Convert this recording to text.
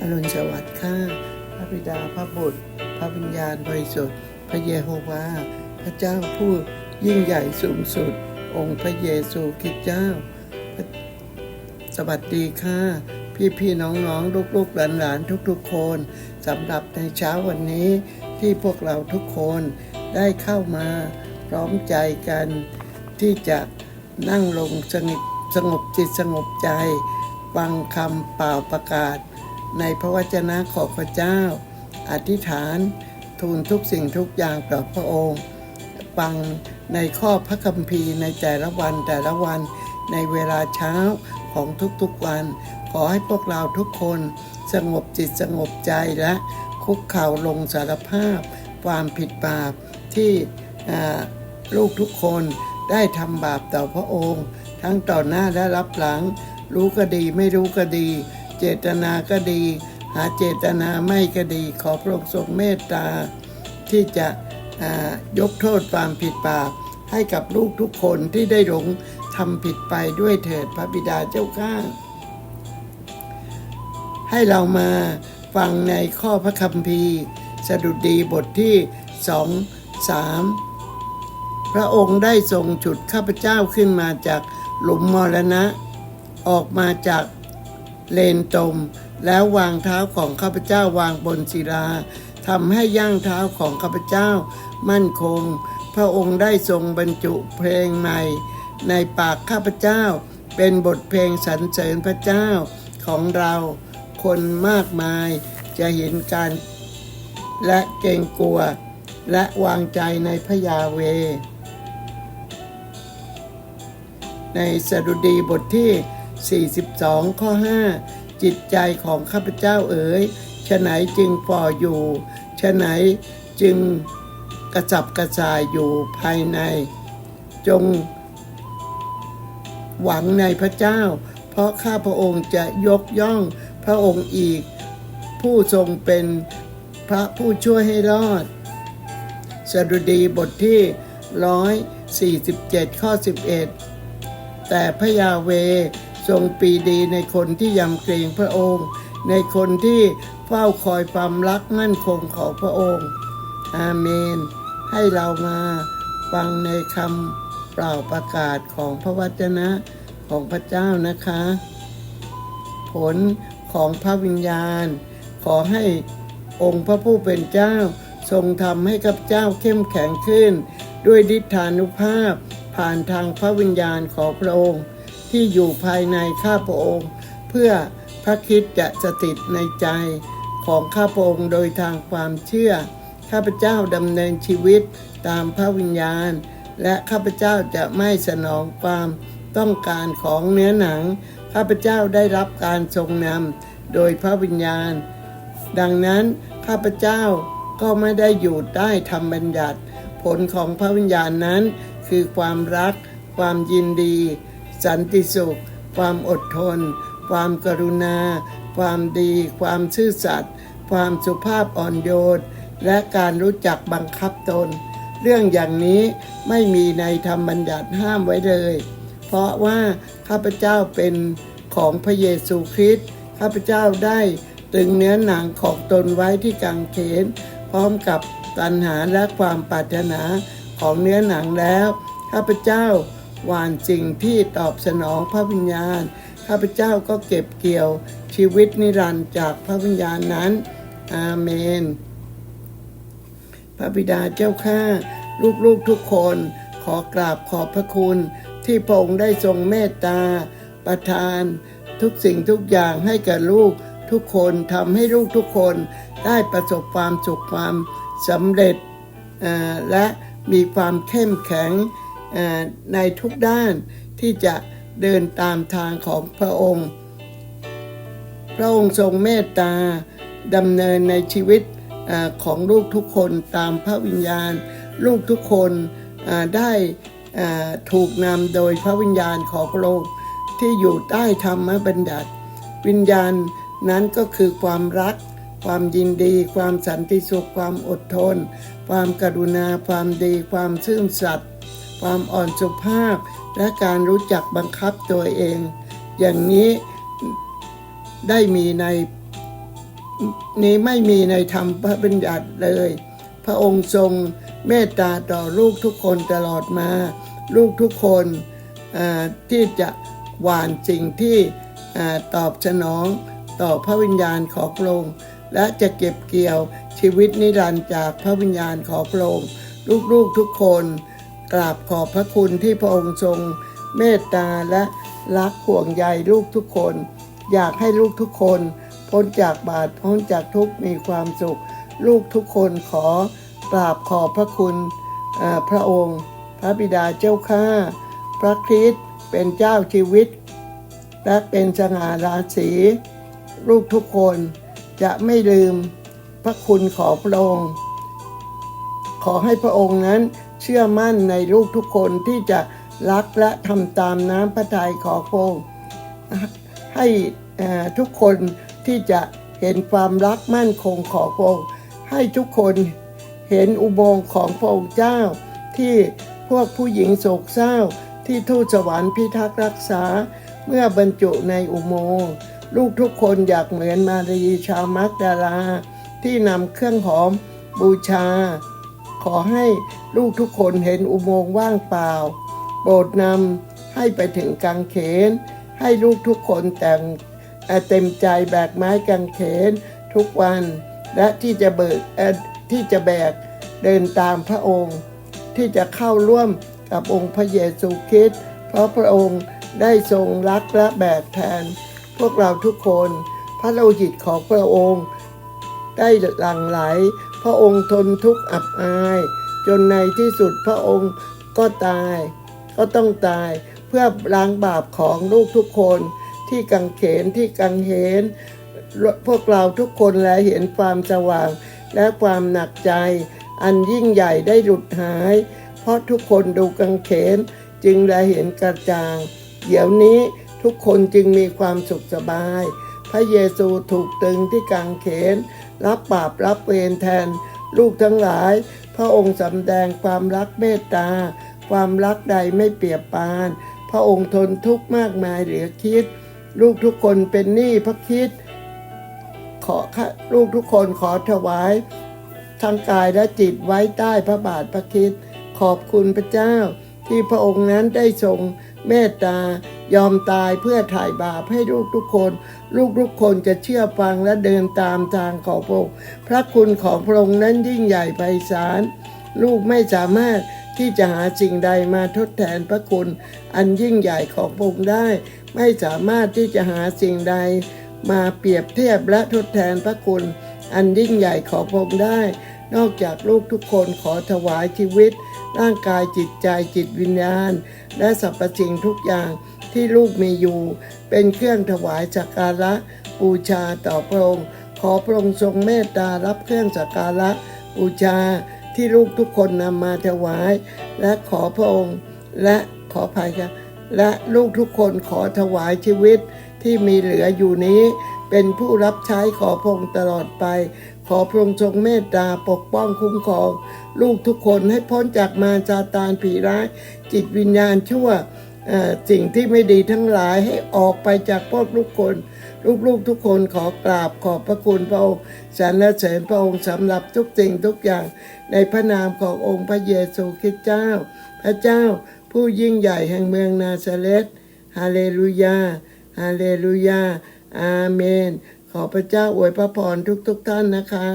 อรุณสวัสดิ์ข้าพระบิดาพระบุตร พระวิญญาณบริสุทธิ์ พระเยโฮวาห์พระเจ้าผู้ยิ่งใหญ่สูงสุด องค์พระเยซูคริสต์เจ้า สวัสดีค่ะ พี่พี่ๆน้องๆลูกๆหลานๆทุกๆคนสำหรับในเช้าวันนี้ที่พวกเราทุกคนได้เข้ามาพร้อมใจกัน ที่จะนั่งลงสงบสงบจิตสงบใจฟังคำเปล่าประกาศ ในพระวจนะของพระเจ้า อธิษฐานทูลทุกสิ่งทุกอย่างต่อพระองค์ฟังในข้อพระคัมภีร์ในแต่ละวันแต่ละวันในเวลาเช้าของทุกๆวัน ขอให้พวกเราทุกคนสงบจิตสงบใจและคุกเข่าลงสารภาพ ความผิดบาปที่ลูกทุกคนได้ทำบาปต่อพระองค์ ทั้งต่อหน้าและรับหลัง รู้ก็ดีไม่รู้ก็ดี เจตนาก็ดี หาเจตนาไม่ก็ดี ขอพระองค์ทรงเมตตา ที่จะยกโทษความผิดบาปให้กับลูกทุกคนที่ได้หลงทำผิดไปด้วยเถิดพระบิดาเจ้าข้าให้เรามาฟังในข้อพระคัมภีร์ สดุดีบทที่สองสามพระองค์ได้ทรงฉุดข้าพเจ้าขึ้นมาจากหลุมมรณะ ออกมาจาก เลนตมแล้ววางเท้าของข้าพเจ้าวางบนศิลาทำให้ย่างเท้าของข้าพเจ้า มั่นคง พระองค์ได้ทรงบรรจุเพลงใหม่ ในปากข้าพเจ้า เป็นบทเพลงสรรเสริญพระเจ้าของเรา คนมากมายจะเห็นการและเกรงกลัว และวางใจในพระยาเว ในสดุดีบทที่ 42 ข้อ 5 จิตใจของข้าพเจ้าเอ๋ยฉะไหนจึงฝ่ออยู่ฉะไหนจึงกระจับกระส่ายอยู่ภายใน จงหวังในพระเจ้า เพราะข้าพระองค์จะยกย่องพระองค์อีก ผู้ทรงเป็นพระผู้ช่วยให้รอด สดุดีบทที่ 147 ข้อ 11 แต่พระยาเว ทรงปีดีในคนที่ยำเกรงพระองค์ ในคนที่เฝ้าคอยความรักมั่นคงของพระองค์ อาเมน ให้เรามาฟังในคำเปล่าประกาศของพระวจนะของพระเจ้านะคะ ผลของพระวิญญาณ ขอให้องค์พระผู้เป็นเจ้า ทรงทำให้กับเจ้าเข้มแข็งขึ้น ด้วยฤทธานุภาพผ่านทางพระวิญญาณของพระองค์ ที่อยู่ภายในข้าพระองค์ เพื่อพระคิดจะสถิตในใจของข้าพระองค์โดยทางความเชื่อ ข้าพเจ้าดำเนินชีวิตตามพระวิญญาณ และข้าพเจ้าจะไม่สนองความต้องการของเนื้อหนัง ข้าพเจ้าได้รับการทรงนำโดยพระวิญญาณ ดังนั้นข้าพเจ้าก็ไม่ได้อยู่ใต้ธรรมบัญญัติ ผลของพระวิญญาณนั้นคือความรัก ความยินดี สันติสุข ความอดทน ความกรุณา ความดี ความซื่อสัตย์ความสุภาพอ่อนโยน และการรู้จักบังคับตน เรื่องอย่างนี้ไม่มีในธรรมบัญญัติห้ามไว้เลย เพราะว่าข้าพเจ้าเป็นของพระเยซูคริสต์ข้าพเจ้าได้ตึงเนื้อหนังของตนไว้ที่กางเขน พร้อมกับตัณหาและความปรารถนาของเนื้อหนังแล้ว ข้าพเจ้า หวานสิ่งที่ตอบสนองพระวิญญาณ ข้าพเจ้าก็เก็บเกี่ยวชีวิตนิรันดร์จากพระวิญญาณนั้น อาเมน พระบิดาเจ้าข้าลูกๆทุกคนขอกราบขอบพระคุณที่พระองค์ได้ทรงเมตตา ประทาน ทุกสิ่งทุกอย่างให้แก่ลูกทุกคนทำให้ลูกทุกคนได้ประสบความสุขความสำเร็จและมีความเข้มแข็ง ในทุกด้านที่จะเดินตามทางของพระองค์ พระองค์ทรงเมตตาดำเนินในชีวิตอของลูกทุกคนตามพระวิญญาณ ลูกทุกคนได้ถูกนำโดยพระวิญญาณของพระองค์ที่อยู่ใต้ธรรมบัญญัติ วิญญาณนั้นก็คือความรัก ความยินดี ความสันติสุข ความอดทน ความกรุณา ความดี ความซื่อสัตย์ ความอ่อนสุภาพ และการรู้จักบังคับตัวเอง อย่างนี้ได้มีในนี้ไม่มีในธรรมพระบัญญัติเลย พระองค์ทรงเมตตาต่อลูกทุกคนตลอดมา ลูกทุกคนที่จะหวานสิ่งที่ตอบสนองต่อพระวิญญาณของพระองค์และจะเก็บเกี่ยวชีวิตนิรันดร์จากพระวิญญาณของพระองค์ลูกๆทุกคน กราบขอบพระคุณที่พระองค์ทรงเมตตาและรักห่วงใยลูกทุกคน อยากให้ลูกทุกคน พ้นจากบาปพ้นจากทุกข์มีความสุข ลูกทุกคนขอกราบขอบพระคุณพระองค์ พระบิดาเจ้าข้าพระคริสต์เป็นเจ้าชีวิต และเป็นสง่าราศีลูกทุกคนจะไม่ลืมพระคุณของพระองค์ ขอให้พระองค์นั้น เชื่อมั่นในลูกทุกคนที่จะรักและทำตามน้ำพระทัยของพระองค์ให้ทุกคนที่จะเห็นความรักมั่นคงของพระองค์ให้ทุกคนเห็นอุโมงค์ของพระองค์เจ้า ที่พวกผู้หญิงโศกเศร้า ที่ทูตสวรรค์พิทักษ์รักษา เมื่อบรรจุในอุโมงค์ลูกทุกคนอยากเหมือนมารีชาวมักดาลาที่นำเครื่องหอมบูชา ขอให้ลูกทุกคนเห็นอุโมงค์ว่างเปล่า โปรดนำให้ไปถึงกางเขน ให้ลูกทุกคนแต่งเเต็มใจแบกไม้กางเขนทุกวัน และที่จะเบิกที่จะแบกเดินตามพระองค์ ที่จะเข้าร่วมกับองค์พระเยซูคริสต์เพราะพระองค์ได้ทรงรักและแบกแทน พวกเราทุกคน พระโลหิตของพระองค์ ได้หลั่งไหล พระองค์ทนทุกข์อับอาย จนในที่สุดพระองค์ก็ตาย ก็ต้องตายเพื่อล้างบาปของลูกทุกคนที่กังเขนที่กังเขนพวกเราทุกคนและเห็นความสว่างและความหนักใจ อันยิ่งใหญ่ได้หลุดหาย เพราะทุกคนดูกังเขนจึงได้เห็นกระจ่าง เดี๋ยวนี้ทุกคนจึงมีความสุขสบาย พระเยซูถูกตึงที่กางเขน รับบาปรับเวรแทน ลูกทั้งหลาย พระองค์สำแดงความรักเมตตา ความรักใดไม่เปรียบปาน พระองค์ทนทุกข์มากมายเหลือคิด ลูกทุกคนเป็นหนี้พระคิด ขอข้าลูกทุกคนขอถวายทั้งกายและจิตไว้ใต้พระบาทพระคิด ขอบคุณพระเจ้าที่พระองค์นั้นได้ทรงเมตตา ยอมตายเพื่อถ่ายบาปให้ลูกทุกคน ลูกทุกคนจะเชื่อฟังและเดินตามทางของพระองค์พระคุณของพระองค์นั้นยิ่งใหญ่ไพศาลลูกไม่สามารถที่จะหาสิ่งใดมาทดแทนพระคุณ อันยิ่งใหญ่ของพระองค์ได้ ไม่สามารถที่จะหาสิ่งใด มาเปรียบเทียบและทดแทนพระคุณ อันยิ่งใหญ่ของพระองค์ได้ นอกจากลูกทุกคนขอถวายชีวิต ร่างกายจิตใจจิตวิญญาณ และสรรพสิ่งทุกอย่าง ที่ลูกมีอยู่ เป็นเครื่องถวายสักการะบูชาต่อพระองค์ ขอพระองค์ทรงเมตตารับเครื่องสักการะบูชาที่ลูกทุกคนนำมาถวาย และขอพระองค์และขอภัยครับและลูกทุกคนขอถวายชีวิตที่มีเหลืออยู่นี้ เป็นผู้รับใช้ขอพระองค์ตลอดไป ขอพระองค์ทรงเมตตาปกป้องคุ้มครอง ลูกทุกคนให้พ้นจากมารซาตานผีร้าย จิตวิญญาณชั่ว สิ่งที่ไม่ดีทั้งหลายให้ออกไปจากพวกลูกคนลูกๆทุกคนขอกราบขอบพระคุณพระองค์สรรเสริญพระองค์สำหรับทุกสิ่งทุกอย่าง ในพระนามขององค์พระเยซูคริสต์เจ้า พระเจ้าผู้ยิ่งใหญ่แห่งเมืองนาซาเรตฮาเลลูยาฮาเลลูยาอาเมน ขอพระเจ้าอวยพระพรทุกๆทท่านนะคะ